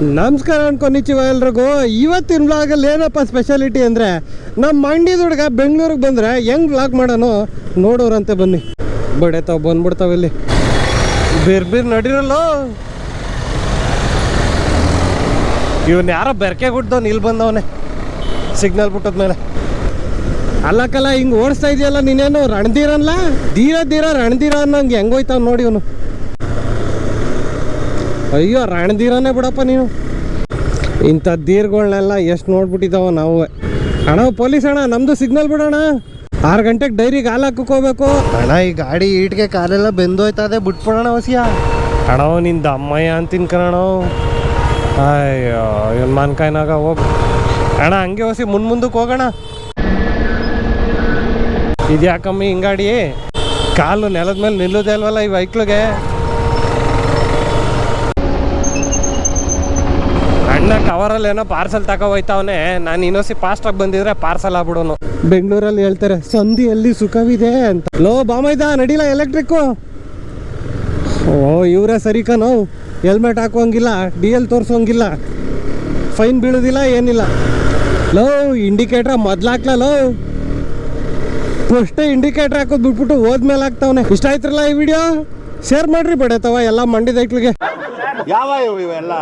ನಮಸ್ಕಾರ ಅನ್ಕೊಂಡಿಚಿವ ಎಲ್ರಿಗೂ. ಇವತ್ತಿನ ವ್ಲಾಗಲ್ಲಿ ಏನಪ್ಪ ಸ್ಪೆಷಾಲಿಟಿ ಅಂದರೆ ನಮ್ಮ ಮಂಡ್ಯದ ಹುಡುಗ ಬೆಂಗಳೂರಿಗೆ ಬಂದರೆ ಹೆಂಗ್ ಬ್ಲಾಗ್ ಮಾಡೋನು ನೋಡೋರಂತೆ ಬನ್ನಿ. ಬಡೇತಾವ್ ಬಂದ್ಬಿಡ್ತಾವ ಇಲ್ಲಿ. ಬೇರೆ ಬೇರೆ ನಡಿರಲ್ಲ. ಇವನ್ ಯಾರೋ ಬೆರಕೆ ಗುಡ್ದವ್ನು ಇಲ್ಲಿ ಬಂದವನೆ. ಸಿಗ್ನಲ್ ಬಿಟ್ಟದ ಮೇಲೆ. ಅಲ್ಲಕ್ಕಲ್ಲ ಹಿಂಗೆ ಓಡಿಸ್ತಾ ಇದೆಯಲ್ಲ ನೀನೇನು, ರಣಧೀರನ್ಲ? ಧೀರ ಧೀರ ರಣಧೀರ ಅನ್ನಂಗೆ ಹೆಂಗೋಯ್ತಾವ ನೋಡಿ ಇವನು. ಅಯ್ಯೋ ರಾಣದೀರನೇ ಬಿಡಪ್ಪ ನೀನು. ಇಂಥ ದೀರ್ಗಳನ್ನೆಲ್ಲ ಎಷ್ಟು ನೋಡ್ಬಿಟ್ಟಿದ್ದಾವ ನಾವು. ಅಣ್ಣ ಪೊಲೀಸ್ ಅಣ್ಣ ನಮ್ದು ಸಿಗ್ನಲ್ ಬಿಡೋಣ. ಆರು ಗಂಟೆಗೆ ಡೈರಿಗೆ ಹಾಲು ಹಾಕೋಬೇಕು ಹೋಗ್ಬೇಕು. ಅಣ್ಣ ಈ ಗಾಡಿ ಈಟ್ಗೆ ಕಾಲೆಲ್ಲ ಬೆಂದೋಯ್ತದೆ ಬಿಟ್ಬಿಡೋಣ ಹೊಸಿಯ. ಅಣ್ಣ ನಿಂದ ಅಮ್ಮಯ್ಯ ಅಂತೀನಿ ಕಣೋ ಅಯ್ಯೋ ಇವನ್ ಮಾನ್ಕಾಯ್ನಾಗ ಹೋಗ್. ಅಣ್ಣ ಹಂಗೆ ಹೊಸಿ ಮುನ್ ಮುಂದಕ್ಕೆ ಹೋಗೋಣ. ಇದ್ಯಾಕಮ್ಮಿ ಹಿಂಗಾಡಿ? ಕಾಲು ನೆಲದ ಮೇಲೆ ನಿಲ್ಲೋದೇ ಅಲ್ವಲ್ಲ ಈ ವೈಕ್ಳಿಗೆ ಅಣ್ಣ ಕವರಲ್ಲಿ ಏನೋ ಪಾರ್ಸಲ್ ತಗೋ ಹೋಯ್ತಾವನೆ. ನಾನು ಇನ್ನೊಸಿ ಫಾಸ್ಟಾಗಿ ಬಂದಿದ್ರೆ ಪಾರ್ಸಲ್ ಆಗ್ಬಿಡೋನು. ಬೆಂಗಳೂರಲ್ಲಿ ಹೇಳ್ತಾರೆ ಸಂಧಿಯಲ್ಲಿ ಸುಖವಿದೆ ಅಂತ. ಲೋ ಬಾಮೈದ ನಡಿಲ್ಲ ಎಲೆಕ್ಟ್ರಿಕ್ಕು ಓ ಇವರೇ ಸರಿ ನಾವು ಹೆಲ್ಮೆಟ್ ಹಾಕೋಂಗಿಲ್ಲ ಡಿ ಎಲ್ ತೋರಿಸೋಂಗಿಲ್ಲ. ಫೈನ್ ಬೀಳೋದಿಲ್ಲ ಏನಿಲ್ಲ. ಲೋ ಇಂಡಿಕೇಟ್ರ ಮೊದ್ಲು ಹಾಕ್ಲಾ ಲೋ. ಫಸ್ಟೇ ಇಂಡಿಕೇಟ್ರ್ ಹಾಕೋದು ಬಿಟ್ಬಿಟ್ಟು ಹೋದ್ಮೇಲೆ ಹಾಕ್ತಾವನೆ. ಇಷ್ಟ ಆಯ್ತ್ರಲ್ಲ ಈ ವಿಡಿಯೋ ಶೇರ್ ಮಾಡ್ರಿ ಬಡೇತವ ಎಲ್ಲ ಮಂಡಿದ ಐಕ್ಳಿಗೆ ಯಾವ ಇವು ಇವೆಲ್ಲ?